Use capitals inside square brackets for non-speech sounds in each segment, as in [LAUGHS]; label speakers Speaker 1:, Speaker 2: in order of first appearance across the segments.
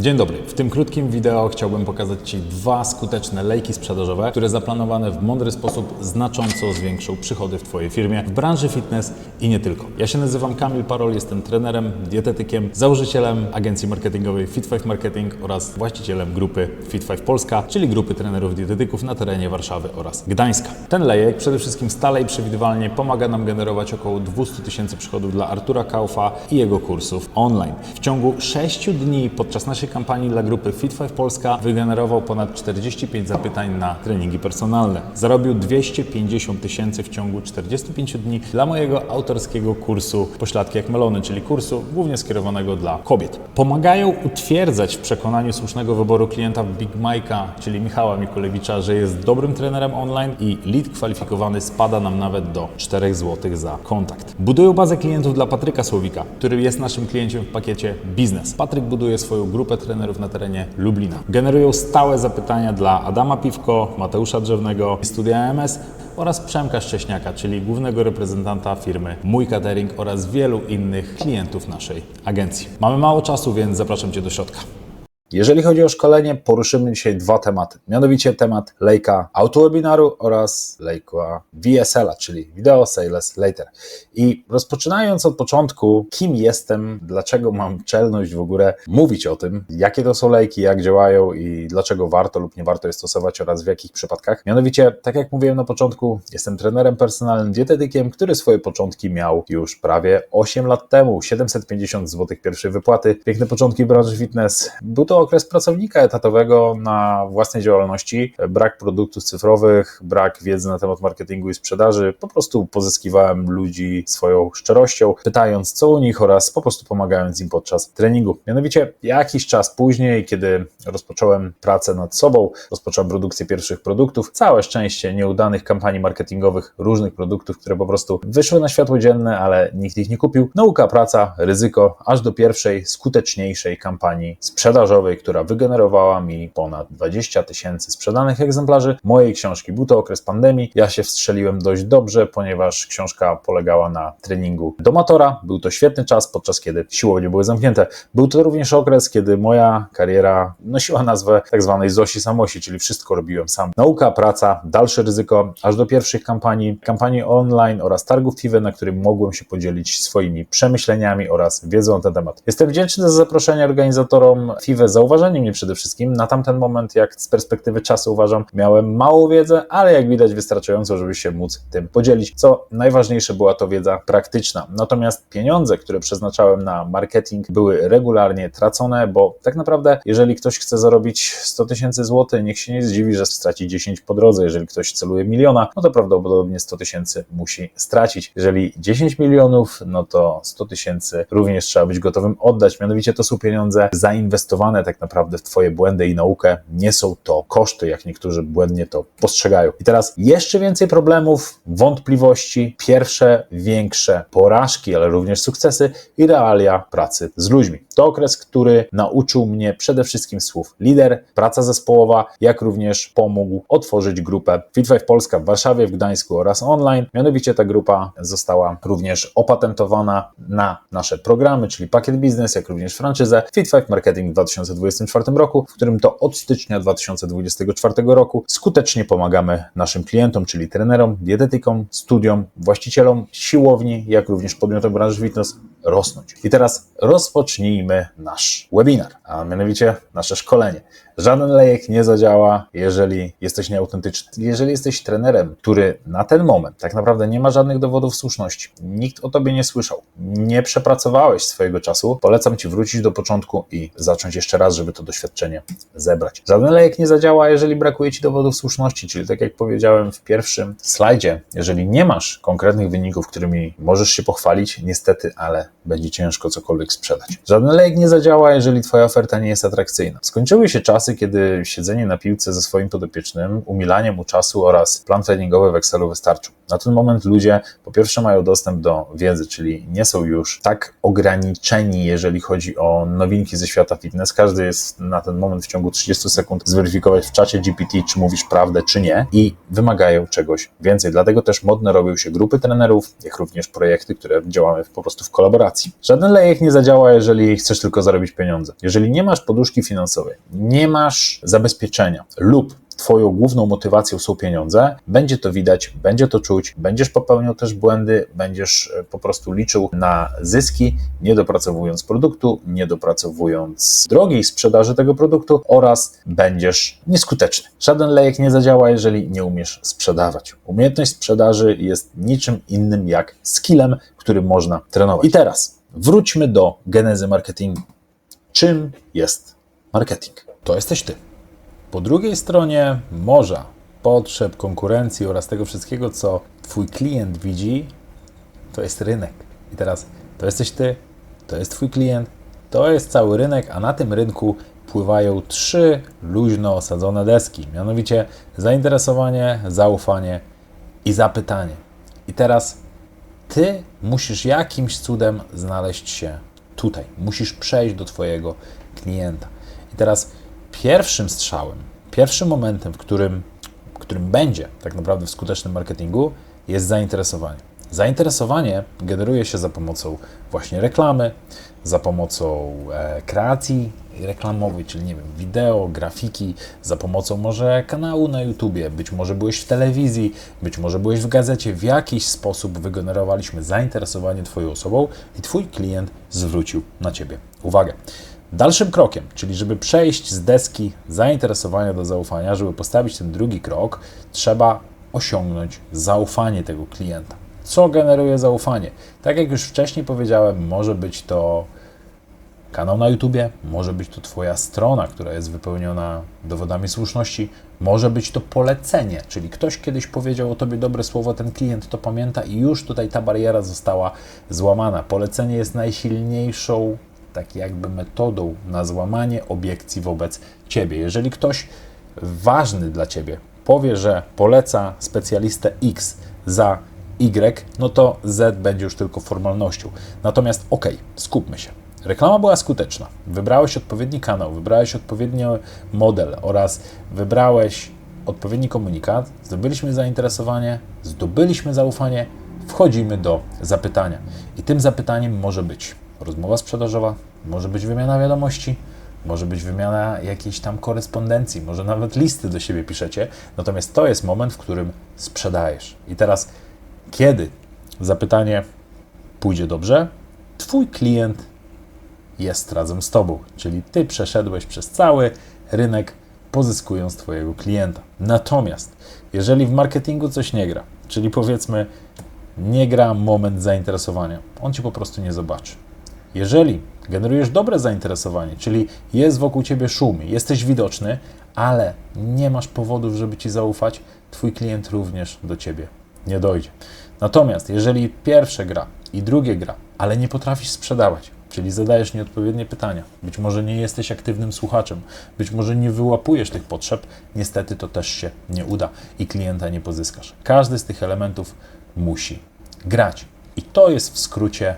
Speaker 1: Dzień dobry. W tym krótkim wideo chciałbym pokazać Ci dwa skuteczne lejki sprzedażowe, które zaplanowane w mądry sposób znacząco zwiększą przychody w Twojej firmie w branży fitness i nie tylko. Ja się nazywam Kamil Parol, jestem trenerem, dietetykiem, założycielem agencji marketingowej Fit5 Marketing oraz właścicielem grupy Fit5 Polska, czyli grupy trenerów dietetyków na terenie Warszawy oraz Gdańska. Ten lejek przede wszystkim stale i przewidywalnie pomaga nam generować około 200 tysięcy przychodów dla Artura Kaufa i jego kursów online. W ciągu 6 dni podczas kampanii dla grupy Fit5 Polska wygenerował ponad 45 zapytań na treningi personalne. Zarobił 250 tysięcy w ciągu 45 dni dla mojego autorskiego kursu Pośladki jak melony, czyli kursu głównie skierowanego dla kobiet. Pomagają utwierdzać w przekonaniu słusznego wyboru klienta Big Mike'a, czyli Michała Mikulewicza, że jest dobrym trenerem online i lead kwalifikowany spada nam nawet do 4 zł za kontakt. Budują bazę klientów dla Patryka Słowika, który jest naszym klientem w pakiecie biznes. Patryk buduje swoją grupę trenerów na terenie Lublina. Generują stałe zapytania dla Adama Piwko, Mateusza Drzewnego, Studia AMS oraz Przemka Szcześniaka, czyli głównego reprezentanta firmy Mój Catering oraz wielu innych klientów naszej agencji. Mamy mało czasu, więc zapraszam Cię do środka. Jeżeli chodzi o szkolenie, poruszymy dzisiaj dwa tematy. Mianowicie temat lejka autowebinaru oraz lejka VSL-a, czyli Video Sales Later. I rozpoczynając od początku, kim jestem, dlaczego mam czelność w ogóle mówić o tym, jakie to są lejki, jak działają i dlaczego warto lub nie warto je stosować oraz w jakich przypadkach. Mianowicie, tak jak mówiłem na początku, jestem trenerem personalnym, dietetykiem, który swoje początki miał już prawie 8 lat temu. 750 zł pierwszej wypłaty, piękne początki branży fitness. Był to okres pracownika etatowego na własnej działalności, brak produktów cyfrowych, brak wiedzy na temat marketingu i sprzedaży. Po prostu pozyskiwałem ludzi swoją szczerością, pytając co u nich oraz po prostu pomagając im podczas treningu. Mianowicie jakiś czas później, kiedy rozpocząłem pracę nad sobą, rozpocząłem produkcję pierwszych produktów, całe szczęście nieudanych kampanii marketingowych, różnych produktów, które po prostu wyszły na światło dzienne, ale nikt ich nie kupił. Nauka, praca, ryzyko, aż do pierwszej, skuteczniejszej kampanii sprzedażowej, która wygenerowała mi ponad 20 tysięcy sprzedanych egzemplarzy mojej książki. Był to okres pandemii. Ja się wstrzeliłem dość dobrze, ponieważ książka polegała na treningu domatora. Był to świetny czas, podczas kiedy siłownie były zamknięte. Był to również okres, kiedy moja kariera nosiła nazwę tak zwanej Zosi Samosi, czyli wszystko robiłem sam. Nauka, praca, dalsze ryzyko, aż do pierwszych kampanii, kampanii online oraz targów FIWE, na którym mogłem się podzielić swoimi przemyśleniami oraz wiedzą na ten temat. Jestem wdzięczny za zaproszenie organizatorom FIWE, zauważenie mnie przede wszystkim. Na tamten moment, jak z perspektywy czasu uważam, miałem małą wiedzę, ale jak widać wystarczająco, żeby się móc tym podzielić. Co najważniejsze, była to wiedza praktyczna. Natomiast pieniądze, które przeznaczałem na marketing, były regularnie tracone, bo tak naprawdę, jeżeli ktoś chce zarobić 100 tysięcy złotych, niech się nie zdziwi, że straci 10 po drodze. Jeżeli ktoś celuje miliona, no to prawdopodobnie 100 tysięcy musi stracić. Jeżeli 10 milionów, no to 100 tysięcy również trzeba być gotowym oddać. Mianowicie to są pieniądze zainwestowane tak naprawdę w Twoje błędy i naukę. Nie są to koszty, jak niektórzy błędnie to postrzegają. I teraz jeszcze więcej problemów, wątpliwości, pierwsze, większe porażki, ale również sukcesy i realia pracy z ludźmi. To okres, który nauczył mnie przede wszystkim słów lider, praca zespołowa, jak również pomógł otworzyć grupę Fit5 Polska w Warszawie, w Gdańsku oraz online. Mianowicie ta grupa została również opatentowana na nasze programy, czyli pakiet biznes, jak również franczyzę Fit5 Marketing w 2024 roku, w którym to od stycznia 2024 roku skutecznie pomagamy naszym klientom, czyli trenerom, dietetykom, studiom, właścicielom siłowni, jak również podmiotom branży fitness rosnąć. I teraz rozpocznijmy nasz webinar, a mianowicie nasze szkolenie. Żaden lejek nie zadziała, jeżeli jesteś nieautentyczny. Jeżeli jesteś trenerem, który na ten moment tak naprawdę nie ma żadnych dowodów słuszności, nikt o tobie nie słyszał, nie przepracowałeś swojego czasu, polecam ci wrócić do początku i zacząć jeszcze raz, żeby to doświadczenie zebrać. Żaden lejek nie zadziała, jeżeli brakuje ci dowodów słuszności, czyli tak jak powiedziałem w pierwszym slajdzie, jeżeli nie masz konkretnych wyników, którymi możesz się pochwalić, niestety, ale będzie ciężko cokolwiek sprzedać. Żaden lejek nie zadziała, jeżeli twoja oferta nie jest atrakcyjna. Skończyły się czasy, kiedy siedzenie na piłce ze swoim podopiecznym, umilanie mu czasu oraz plan treningowy w Excelu wystarczył. Na ten moment ludzie po pierwsze mają dostęp do wiedzy, czyli nie są już tak ograniczeni, jeżeli chodzi o nowinki ze świata fitness. Każdy jest na ten moment w ciągu 30 sekund zweryfikować w czacie GPT, czy mówisz prawdę, czy nie i wymagają czegoś więcej. Dlatego też modne robią się grupy trenerów, jak również projekty, które działamy po prostu w kolaboracji. Żaden lejek nie zadziała, jeżeli chcesz tylko zarobić pieniądze. Jeżeli nie masz poduszki finansowej, nie masz zabezpieczenia lub Twoją główną motywacją są pieniądze, będzie to widać, będzie to czuć, będziesz popełniał też błędy, będziesz e, po prostu liczył na zyski, nie dopracowując produktu, nie dopracowując drogiej sprzedaży tego produktu oraz będziesz nieskuteczny. Żaden lejek nie zadziała, jeżeli nie umiesz sprzedawać. Umiejętność sprzedaży jest niczym innym jak skillem, który można trenować. I teraz wróćmy do genezy marketingu. Czym jest marketing? To jesteś ty. Po drugiej stronie morza, potrzeb, konkurencji oraz tego wszystkiego, co Twój klient widzi, to jest rynek. I teraz to jesteś Ty, to jest Twój klient, to jest cały rynek, a na tym rynku pływają trzy luźno osadzone deski, mianowicie zainteresowanie, zaufanie i zapytanie. I teraz Ty musisz jakimś cudem znaleźć się tutaj, musisz przejść do Twojego klienta. I teraz pierwszym strzałem, pierwszym momentem, w którym, w którym będzie tak naprawdę w skutecznym marketingu, jest zainteresowanie. Zainteresowanie generuje się za pomocą właśnie reklamy, za pomocą e, kreacji reklamowej, czyli nie wiem, wideo, grafiki, za pomocą może kanału na YouTubie, być może byłeś w telewizji, być może byłeś w gazecie. W jakiś sposób wygenerowaliśmy zainteresowanie Twoją osobą i Twój klient zwrócił na Ciebie uwagę. Dalszym krokiem, czyli żeby przejść z deski zainteresowania do zaufania, żeby postawić ten drugi krok, trzeba osiągnąć zaufanie tego klienta. Co generuje zaufanie? Tak jak już wcześniej powiedziałem, może być to kanał na YouTubie, może być to Twoja strona, która jest wypełniona dowodami słuszności, może być to polecenie, czyli ktoś kiedyś powiedział o Tobie dobre słowo, ten klient to pamięta i już tutaj ta bariera została złamana. Polecenie jest najsilniejszą tak jakby metodą na złamanie obiekcji wobec Ciebie. Jeżeli ktoś ważny dla Ciebie powie, że poleca specjalistę X za Y, no to Z będzie już tylko formalnością. Natomiast ok, skupmy się. Reklama była skuteczna. Wybrałeś odpowiedni kanał, wybrałeś odpowiedni model oraz wybrałeś odpowiedni komunikat, zdobyliśmy zainteresowanie, zdobyliśmy zaufanie, wchodzimy do zapytania. I tym zapytaniem może być rozmowa sprzedażowa, może być wymiana wiadomości, może być wymiana jakiejś tam korespondencji, może nawet listy do siebie piszecie. Natomiast to jest moment, w którym sprzedajesz. I teraz, kiedy zapytanie pójdzie dobrze, Twój klient jest razem z Tobą, czyli Ty przeszedłeś przez cały rynek, pozyskując Twojego klienta. Natomiast, jeżeli w marketingu coś nie gra, czyli powiedzmy, nie gra moment zainteresowania, on Ci po prostu nie zobaczy. Jeżeli generujesz dobre zainteresowanie, czyli jest wokół ciebie szum, jesteś widoczny, ale nie masz powodów, żeby ci zaufać, twój klient również do ciebie nie dojdzie. Natomiast jeżeli pierwsze gra i drugie gra, ale nie potrafisz sprzedawać, czyli zadajesz nieodpowiednie pytania, być może nie jesteś aktywnym słuchaczem, być może nie wyłapujesz tych potrzeb, niestety to też się nie uda i klienta nie pozyskasz. Każdy z tych elementów musi grać. I to jest w skrócie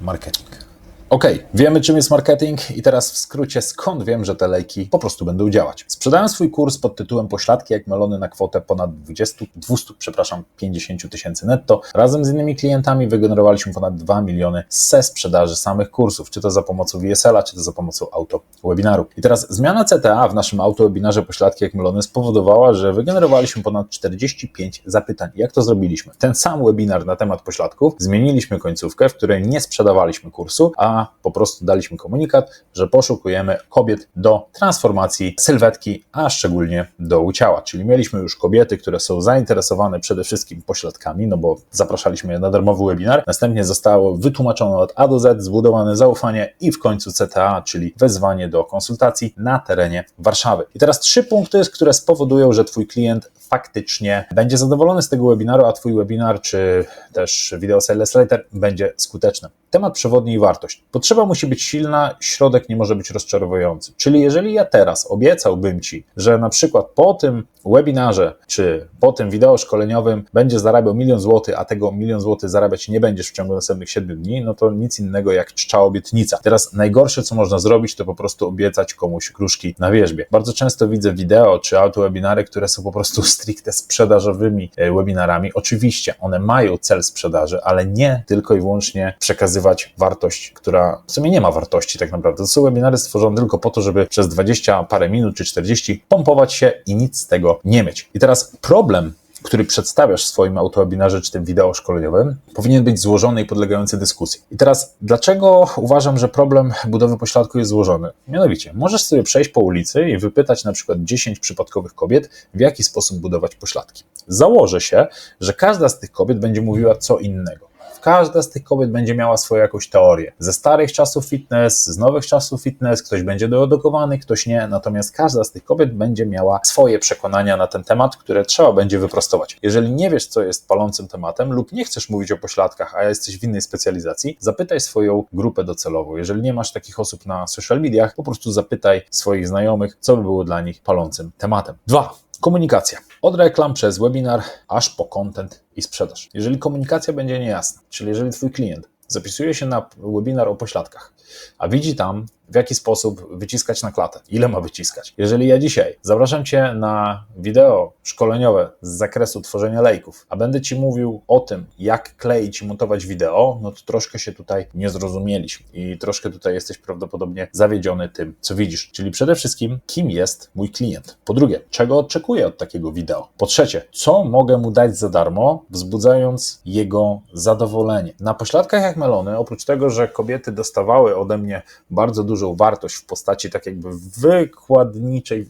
Speaker 1: marketing. Ok, wiemy czym jest marketing i teraz w skrócie skąd wiem, że te lejki po prostu będą działać. Sprzedałem swój kurs pod tytułem Pośladki jak melony na kwotę ponad 20, 200, przepraszam, 50 tysięcy netto. Razem z innymi klientami wygenerowaliśmy ponad 2 miliony ze sprzedaży samych kursów, czy to za pomocą VSL-a, czy to za pomocą auto-webinaru. I teraz zmiana CTA w naszym auto-webinarze Pośladki jak melony spowodowała, że wygenerowaliśmy ponad 45 zapytań. Jak to zrobiliśmy? Ten sam webinar na temat pośladków zmieniliśmy końcówkę, w której nie sprzedawaliśmy kursu, a po prostu daliśmy komunikat, że poszukujemy kobiet do transformacji sylwetki, a szczególnie do ciała. Czyli mieliśmy już kobiety, które są zainteresowane przede wszystkim pośladkami, no bo zapraszaliśmy je na darmowy webinar. Następnie zostało wytłumaczone od A do Z, zbudowane zaufanie i w końcu CTA, czyli wezwanie do konsultacji na terenie Warszawy. I teraz trzy punkty, które spowodują, że Twój klient faktycznie będzie zadowolony z tego webinaru, a Twój webinar czy też wideo Sales Letter będzie skuteczny. Temat przewodni i wartość.
Speaker 2: Potrzeba musi być silna, środek nie może być rozczarowujący. Czyli jeżeli ja teraz obiecałbym Ci, że na przykład po tym webinarze czy po tym wideo szkoleniowym będziesz zarabiał milion złotych, a tego milion złotych zarabiać nie będziesz w ciągu następnych 7 dni, no to nic innego jak czcza obietnica. Teraz najgorsze, co można zrobić, to po prostu obiecać komuś kruszki na wierzbie. Bardzo często widzę wideo czy autowebinary, które są po prostu stricte sprzedażowymi e, webinarami. Oczywiście one mają cel sprzedaży, ale nie tylko i wyłącznie przekazywać wartość, która w sumie nie ma wartości tak naprawdę. To są webinary stworzone tylko po to, żeby przez 20 parę minut czy 40 pompować się i nic z tego nie mieć. I teraz problem który przedstawiasz w swoim autowebinarze wideo szkoleniowym, powinien być złożony i podlegający dyskusji. I teraz, dlaczego uważam, że problem budowy pośladku jest złożony? Mianowicie, możesz sobie przejść po ulicy i wypytać na przykład 10 przypadkowych kobiet, w jaki sposób budować pośladki. Założę się, że każda z tych kobiet będzie mówiła co innego. Każda z tych kobiet będzie miała swoją jakąś teorię. Ze starych czasów fitness, z nowych czasów fitness, ktoś będzie doedukowany, ktoś nie, natomiast każda z tych kobiet będzie miała swoje przekonania na ten temat, które trzeba będzie wyprostować. Jeżeli nie wiesz, co jest palącym tematem lub nie chcesz mówić o pośladkach, a jesteś w innej specjalizacji, zapytaj swoją grupę docelową. Jeżeli nie masz takich osób na social mediach, po prostu zapytaj swoich znajomych, co by było dla nich palącym tematem. Dwa. Komunikacja. Od reklam przez webinar aż po content i sprzedaż. Jeżeli komunikacja będzie niejasna, czyli jeżeli Twój klient zapisuje się na webinar o pośladkach, a widzi tam, w jaki sposób wyciskać na klatę, ile ma wyciskać. Jeżeli ja dzisiaj zapraszam Cię na wideo szkoleniowe z zakresu tworzenia lejków, a będę Ci mówił o tym, jak kleić i montować wideo, no to troszkę się tutaj nie zrozumieliśmy i troszkę tutaj jesteś prawdopodobnie zawiedziony tym, co widzisz. Czyli przede wszystkim, kim jest mój klient. Po drugie, czego oczekuję od takiego wideo. Po trzecie, co mogę mu dać za darmo, wzbudzając jego zadowolenie. Na pośladkach jak melony, oprócz tego, że kobiety dostawały ode mnie bardzo dużo dużą wartość w postaci tak jakby wykładniczej,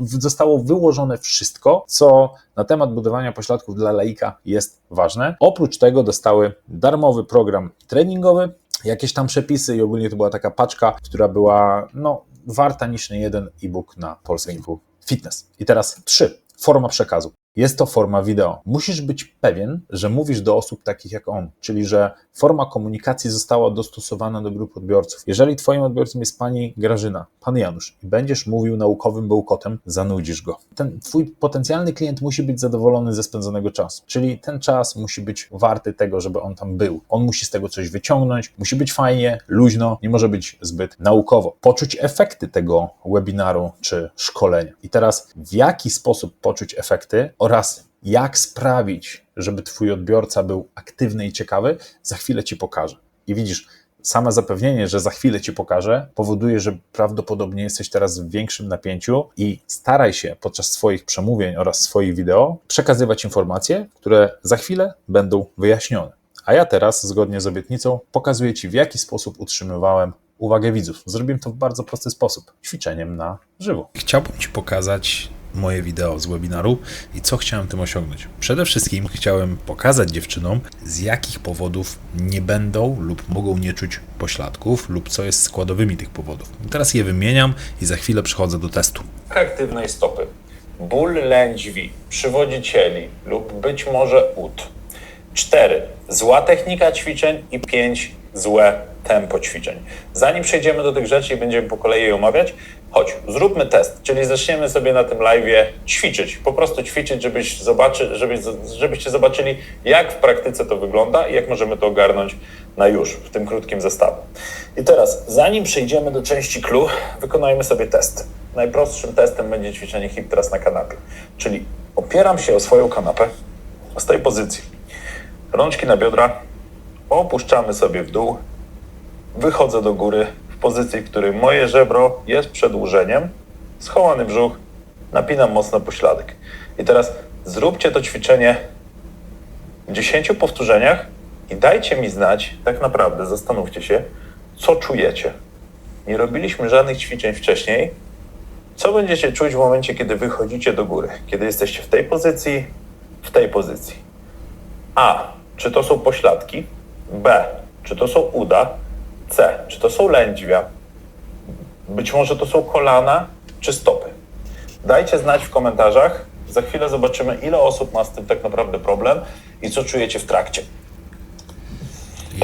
Speaker 2: w, zostało wyłożone wszystko, co na temat budowania pośladków dla laika jest ważne. Oprócz tego dostały darmowy program treningowy, jakieś tam przepisy i ogólnie to była taka paczka, która była no, warta niż nie jeden e-book na polskim rynku fitness. I teraz trzy. Forma przekazu. Jest to forma wideo. Musisz być pewien, że mówisz do osób takich jak on, czyli że forma komunikacji została dostosowana do grup odbiorców. Jeżeli Twoim odbiorcą jest pani Grażyna, pan Janusz i będziesz mówił naukowym bełkotem, zanudzisz go. Ten Twój potencjalny klient musi być zadowolony ze spędzonego czasu, czyli ten czas musi być warty tego, żeby on tam był. On musi z tego coś wyciągnąć, musi być fajnie, luźno, nie może być zbyt naukowo. Poczuć efekty tego webinaru czy szkolenia. I teraz w jaki sposób poczuć efekty? Oraz jak sprawić, żeby Twój odbiorca był aktywny i ciekawy, za chwilę Ci pokażę. I widzisz, same zapewnienie, że za chwilę Ci pokażę, powoduje, że prawdopodobnie jesteś teraz w większym napięciu i staraj się podczas swoich przemówień oraz swoich wideo przekazywać informacje, które za chwilę będą wyjaśnione. A ja teraz, zgodnie z obietnicą, pokazuję Ci, w jaki sposób utrzymywałem uwagę widzów. Zrobiłem to w bardzo prosty sposób ćwiczeniem na żywo.
Speaker 1: Chciałbym Ci pokazać moje wideo z webinaru i co chciałem tym osiągnąć. Przede wszystkim chciałem pokazać dziewczynom, z jakich powodów nie będą lub mogą nie czuć pośladków, lub co jest składowymi tych powodów. Teraz je wymieniam i za chwilę przechodzę do testu.
Speaker 2: Aktywnej stopy, ból lędźwi, przywodzicieli lub być może ud. 4. Zła technika ćwiczeń i 5. Złe tempo ćwiczeń. Zanim przejdziemy do tych rzeczy i będziemy po kolei je omawiać, chodź, zróbmy test, czyli zaczniemy sobie na tym live ćwiczyć, po prostu ćwiczyć, żebyś zobaczy, żebyś, żebyście zobaczyli, jak w praktyce to wygląda i jak możemy to ogarnąć na już, w tym krótkim zestawie. I teraz, zanim przejdziemy do części clue, wykonajmy sobie test. Najprostszym testem będzie ćwiczenie hip teraz na kanapie, czyli opieram się o swoją kanapę z tej pozycji. Rączki na biodra, opuszczamy sobie w dół, wychodzę do góry, pozycji, w której moje żebro jest przedłużeniem, schowany brzuch, napinam mocno pośladek. I teraz zróbcie to ćwiczenie w 10 powtórzeniach i dajcie mi znać, tak naprawdę zastanówcie się, co czujecie. Nie robiliśmy żadnych ćwiczeń wcześniej. Co będziecie czuć w momencie, kiedy wychodzicie do góry? Kiedy jesteście w tej pozycji, w tej pozycji. A. Czy to są pośladki? B. Czy to są uda? C. Czy to są lędźwia? Być może to są kolana czy stopy. Dajcie znać w komentarzach. Za chwilę zobaczymy, ile osób ma z tym tak naprawdę problem i co czujecie w trakcie.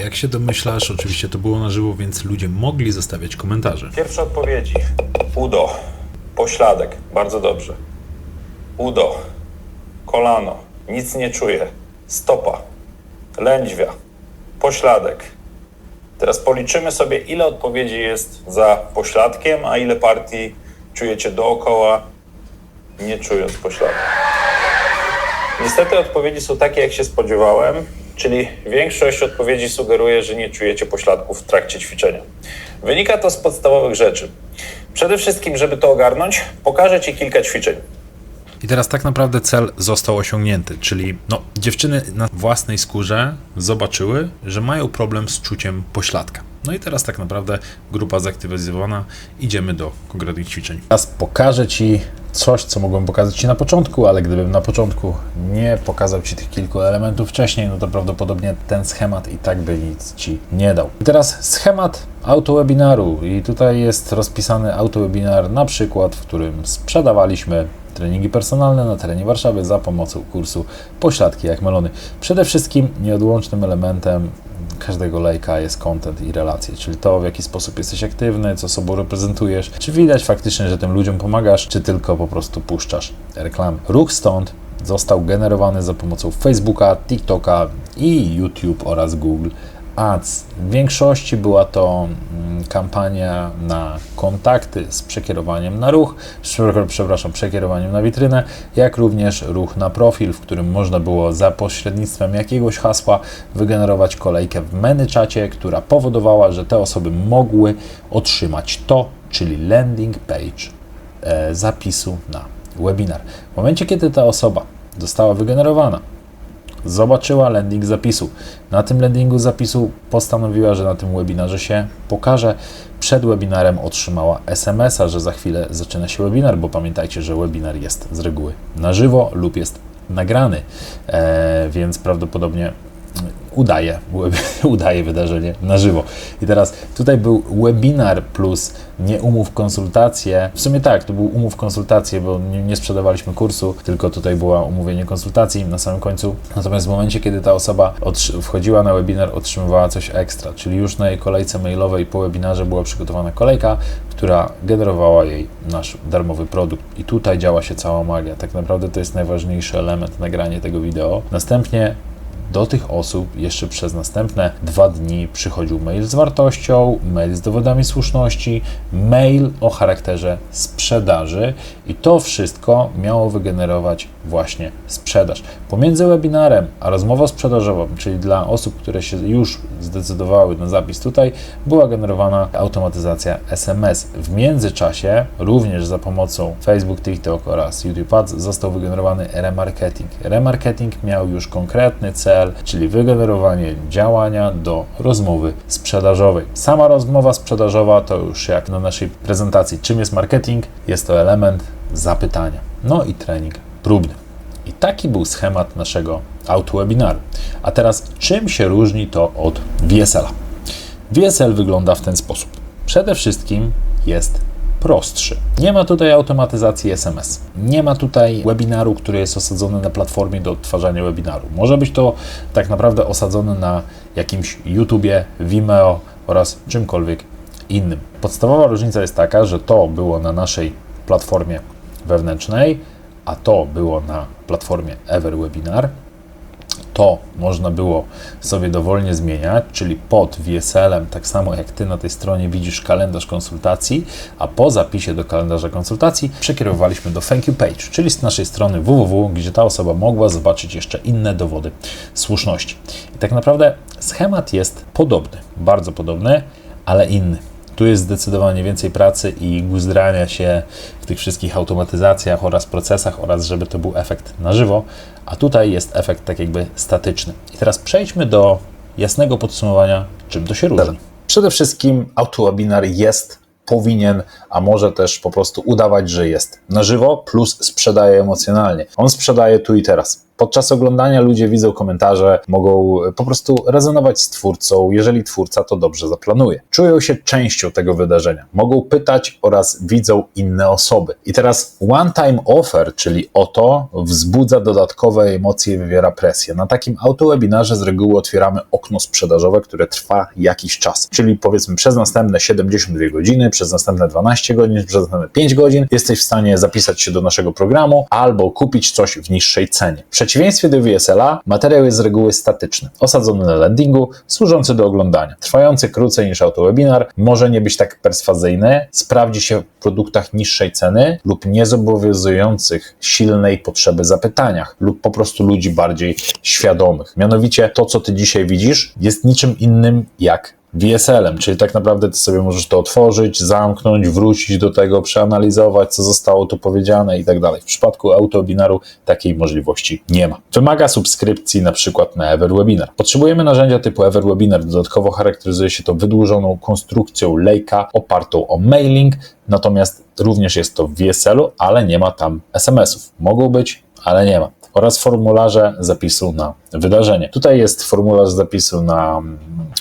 Speaker 1: Jak się domyślasz, oczywiście to było na żywo, więc ludzie mogli zostawiać komentarze.
Speaker 2: Pierwsze odpowiedzi. Udo. Pośladek. Bardzo dobrze. Udo. Kolano. Nic nie czuję. Stopa. Lędźwia. Pośladek. Teraz policzymy sobie, ile odpowiedzi jest za pośladkiem, a ile partii czujecie dookoła, nie czując pośladku. Niestety odpowiedzi są takie, jak się spodziewałem, czyli większość odpowiedzi sugeruje, że nie czujecie pośladków w trakcie ćwiczenia. Wynika to z podstawowych rzeczy. Przede wszystkim, żeby to ogarnąć, pokażę Ci kilka ćwiczeń.
Speaker 1: I teraz tak naprawdę cel został osiągnięty, czyli no, dziewczyny na własnej skórze zobaczyły, że mają problem z czuciem pośladka. No i teraz tak naprawdę grupa zaktywizowana, idziemy do konkretnych ćwiczeń. Teraz pokażę Ci coś, co mogłem pokazać Ci na początku, ale gdybym na początku nie pokazał Ci tych kilku elementów wcześniej, no to prawdopodobnie ten schemat i tak by nic Ci nie dał. I teraz schemat autowebinaru i tutaj jest rozpisany autowebinar na przykład, w którym sprzedawaliśmy treningi personalne na terenie Warszawy za pomocą kursu Pośladki jak melony. Przede wszystkim nieodłącznym elementem każdego lejka jest content i relacje, czyli to w jaki sposób jesteś aktywny, co sobą reprezentujesz, czy widać faktycznie, że tym ludziom pomagasz, czy tylko po prostu puszczasz reklamy. Ruch stąd został generowany za pomocą Facebooka, TikToka i YouTube oraz Google Ads. W większości była to mm, kampania na kontakty z przekierowaniem na ruch, prze- przepraszam, przekierowaniem na witrynę, jak również ruch na profil, w którym można było za pośrednictwem jakiegoś hasła wygenerować kolejkę w ManyChacie, która powodowała, że te osoby mogły otrzymać to, czyli landing page e, zapisu na webinar. W momencie, kiedy ta osoba została wygenerowana, zobaczyła landing zapisu. Na tym landingu zapisu postanowiła, że na tym webinarze się pokaże. Przed webinarem otrzymała SMS-a, że za chwilę zaczyna się webinar, bo pamiętajcie, że webinar jest z reguły na żywo lub jest nagrany, e, więc prawdopodobnie udaje, [LAUGHS] udaje wydarzenie na żywo. I teraz tutaj był webinar plus nie umów konsultacje. W sumie tak, to był umów konsultacje, bo nie, nie sprzedawaliśmy kursu, tylko tutaj była umówienie konsultacji na samym końcu. Natomiast w momencie, kiedy ta osoba wchodziła na webinar, otrzymywała coś ekstra, czyli już na jej kolejce mailowej po webinarze była przygotowana kolejka, która generowała jej nasz darmowy produkt. I tutaj działa się cała magia. Tak naprawdę to jest najważniejszy element nagranie tego wideo. Następnie do tych osób jeszcze przez następne dwa dni przychodził mail z wartością, mail z dowodami słuszności, mail o charakterze sprzedaży i to wszystko miało wygenerować właśnie sprzedaż. Pomiędzy webinarem a rozmową sprzedażową, czyli dla osób, które się już zdecydowały na zapis tutaj, była generowana automatyzacja SMS. W międzyczasie, również za pomocą Facebook, TikTok oraz YouTube Ads, został wygenerowany remarketing. Remarketing miał już konkretny cel, czyli wygenerowanie działania do rozmowy sprzedażowej. Sama rozmowa sprzedażowa to już jak na naszej prezentacji, czym jest marketing, jest to element zapytania. No i trening próbny. I taki był schemat naszego autowebinaru. A teraz czym się różni to od VSL-a? VSL wygląda w ten sposób. Przede wszystkim jest prostszy. Nie ma tutaj automatyzacji SMS. Nie ma tutaj webinaru, który jest osadzony na platformie do odtwarzania webinaru. Może być to tak naprawdę osadzone na jakimś YouTubie, Vimeo oraz czymkolwiek innym. Podstawowa różnica jest taka, że to było na naszej platformie wewnętrznej, a to było na platformie EverWebinar. To można było sobie dowolnie zmieniać, czyli pod VSL-em, tak samo jak Ty na tej stronie widzisz kalendarz konsultacji, a po zapisie do kalendarza konsultacji przekierowaliśmy do Thank You Page, czyli z naszej strony www, gdzie ta osoba mogła zobaczyć jeszcze inne dowody słuszności. I tak naprawdę schemat jest podobny, bardzo podobny, ale inny. Tu jest zdecydowanie więcej pracy i guzdrania się w tych wszystkich automatyzacjach oraz procesach, oraz żeby to był efekt na żywo, a tutaj jest efekt tak jakby statyczny. I teraz przejdźmy do jasnego podsumowania, czym to się różni. Przede wszystkim autowebinar jest, powinien, a może też po prostu udawać, że jest na żywo, plus sprzedaje emocjonalnie. On sprzedaje tu i teraz.
Speaker 2: Podczas oglądania ludzie widzą komentarze, mogą po prostu rezonować z twórcą, jeżeli twórca to dobrze zaplanuje. Czują się częścią tego wydarzenia, mogą pytać oraz widzą inne osoby. I teraz one-time offer, czyli oto, wzbudza dodatkowe emocje i wywiera presję. Na takim autowebinarze z reguły otwieramy okno sprzedażowe, które trwa jakiś czas, czyli powiedzmy przez następne 72 godziny, przez następne 12 godzin, przez następne 5 godzin jesteś w stanie zapisać się do naszego programu albo kupić coś w niższej cenie. W przeciwieństwie do VSL-a materiał jest z reguły statyczny, osadzony na landingu, służący do oglądania. Trwający krócej niż autowebinar, może nie być tak perswazyjny, sprawdzi się w produktach niższej ceny lub niezobowiązujących silnej potrzeby zapytaniach lub po prostu ludzi bardziej świadomych. Mianowicie to, co ty dzisiaj widzisz, jest niczym innym jak VSL-em, czyli tak naprawdę ty sobie możesz to otworzyć, zamknąć, wrócić do tego, przeanalizować, co zostało tu powiedziane i tak dalej. W przypadku autowebinaru takiej możliwości nie ma. Wymaga subskrypcji na przykład na EverWebinar. Potrzebujemy narzędzia typu EverWebinar. Dodatkowo charakteryzuje się to wydłużoną konstrukcją lejka opartą o mailing, natomiast również jest to w VSL-u, ale nie ma tam SMS-ów. Mogą być, ale nie ma oraz formularze zapisu na wydarzenie. Tutaj jest formularz zapisu na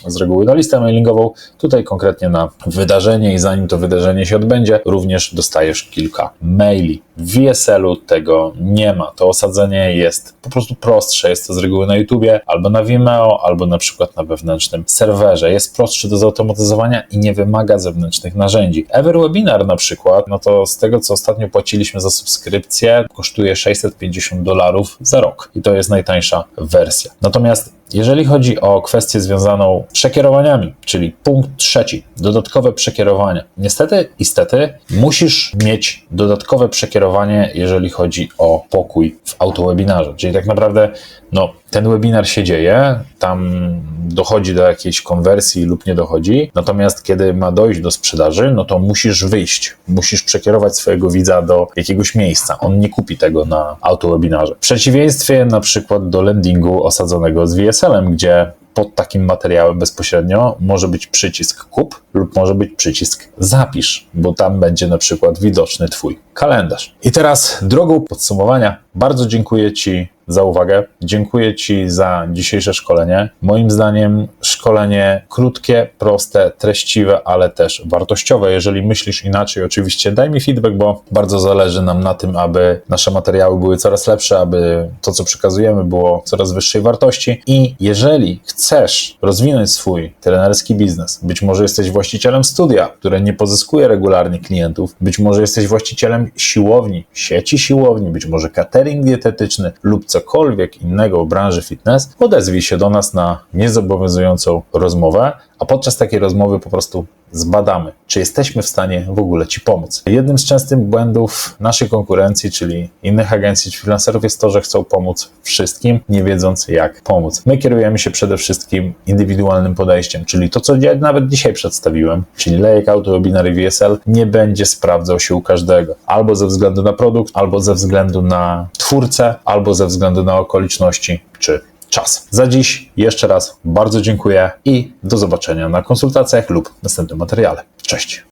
Speaker 2: z reguły na listę mailingową, tutaj konkretnie na wydarzenie i zanim to wydarzenie się odbędzie, również dostajesz kilka maili. W VSL-u tego nie ma. To osadzenie jest po prostu prostsze. Jest to z reguły na YouTubie, albo na Vimeo, albo na przykład na wewnętrznym serwerze. Jest prostszy do zautomatyzowania i nie wymaga zewnętrznych narzędzi. EverWebinar na przykład, no to z tego co ostatnio płaciliśmy za subskrypcję, kosztuje 650 dolarów za rok i to jest najtańsza wersja. Natomiast jeżeli chodzi o kwestię związaną z przekierowaniami, czyli punkt trzeci, dodatkowe przekierowania. Niestety, istety, musisz mieć dodatkowe przekierowanie, jeżeli chodzi o pokój w autowebinarze. Czyli tak naprawdę, no, ten webinar się dzieje, tam dochodzi do jakiejś konwersji lub nie dochodzi, natomiast kiedy ma dojść do sprzedaży, no to musisz wyjść, musisz przekierować swojego widza do jakiegoś miejsca. On nie kupi tego na autowebinarze. W przeciwieństwie na przykład do landingu osadzonego z VSL-em, gdzie pod takim materiałem bezpośrednio może być przycisk kup lub może być przycisk zapisz, bo tam będzie na przykład widoczny Twój kalendarz. I teraz drogą podsumowania bardzo dziękuję Ci za uwagę. Dziękuję Ci za dzisiejsze szkolenie. Moim zdaniem szkolenie krótkie, proste, treściwe, ale też wartościowe. Jeżeli myślisz inaczej, oczywiście daj mi feedback, bo bardzo zależy nam na tym, aby nasze materiały były coraz lepsze, aby to, co przekazujemy, było coraz wyższej wartości. I jeżeli chcesz rozwinąć swój trenerski biznes, być może jesteś właścicielem studia, które nie pozyskuje regularnie klientów, być może jesteś właścicielem siłowni, sieci siłowni, być może catering dietetyczny lub cokolwiek innego w branży fitness, odezwij się do nas na niezobowiązującą rozmowę, a podczas takiej rozmowy po prostu zbadamy, czy jesteśmy w stanie w ogóle Ci pomóc. Jednym z częstych błędów naszej konkurencji, czyli innych agencji czy freelancerów, jest to, że chcą pomóc wszystkim, nie wiedząc jak pomóc. My kierujemy się przede wszystkim indywidualnym podejściem, czyli to, co ja nawet dzisiaj przedstawiłem, czyli lejek auto, webinar i VSL, nie będzie sprawdzał się u każdego. Albo ze względu na produkt, albo ze względu na twórcę, albo ze względu na okoliczności czy czas. Za dziś jeszcze raz bardzo dziękuję i do zobaczenia na konsultacjach lub następnym materiale. Cześć!